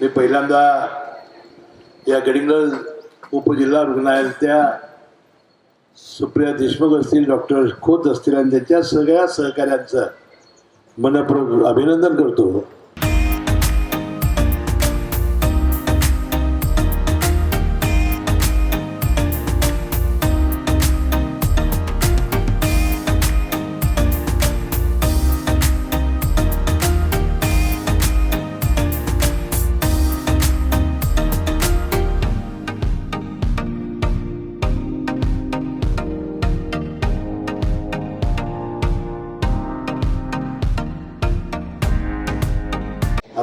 मी पहिल्यांदा या गडिंगल उपजिल्हा रुग्णालयातल्या सुप्रिया देशमुख असतील डॉक्टर खोत असतील आणि त्यांच्या सगळ्या सहकाऱ्यांचं मनपूर्वक अभिनंदन करतो.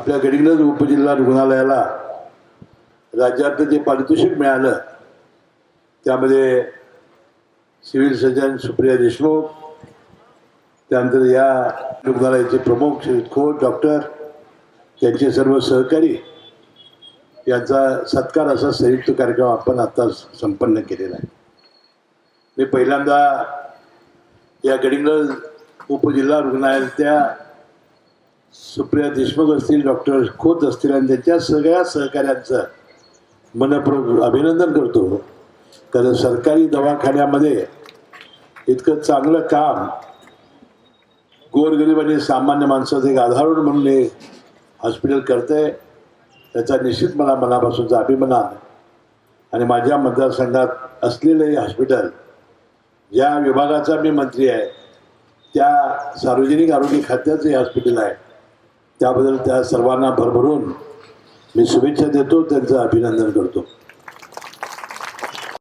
आपल्या गडिंग्लज उपजिल्हा रुग्णालयाला राज्यात जे पारितोषिक मिळालं त्यामध्ये सिव्हिल सर्जन सुप्रिया देशमुख त्यानंतर या रुग्णालयाचे प्रमुख श्री खोत डॉक्टर त्यांचे सर्व सहकारी यांचा सत्कार असा संयुक्त कार्यक्रम आपण आता संपन्न केलेला आहे. मी पहिल्यांदा या गडिंग्लज उपजिल्हा रुग्णालयातल्या सुप्रिया देशमुख असतील डॉक्टर खोत असतील आणि त्यांच्या सगळ्या सहकाऱ्यांचं मनपूर्वक अभिनंदन करतो. कारण सरकारी दवाखान्यामध्ये इतकं चांगलं काम गोरगरीब आणि सामान्य माणसाचं एक आधारून म्हणून हे हॉस्पिटल करतंय त्याचा निश्चित मला मनापासूनचा अभिमान आणि माझ्या मतदारसंघात असलेलं हे हॉस्पिटल ज्या विभागाचा मी मंत्री आहे त्या सार्वजनिक आरोग्य खात्याचं हे हॉस्पिटल आहे. त्याबद्दल त्या सर्वांना भरभरून मी शुभेच्छा देतो त्यांचं अभिनंदन करतो.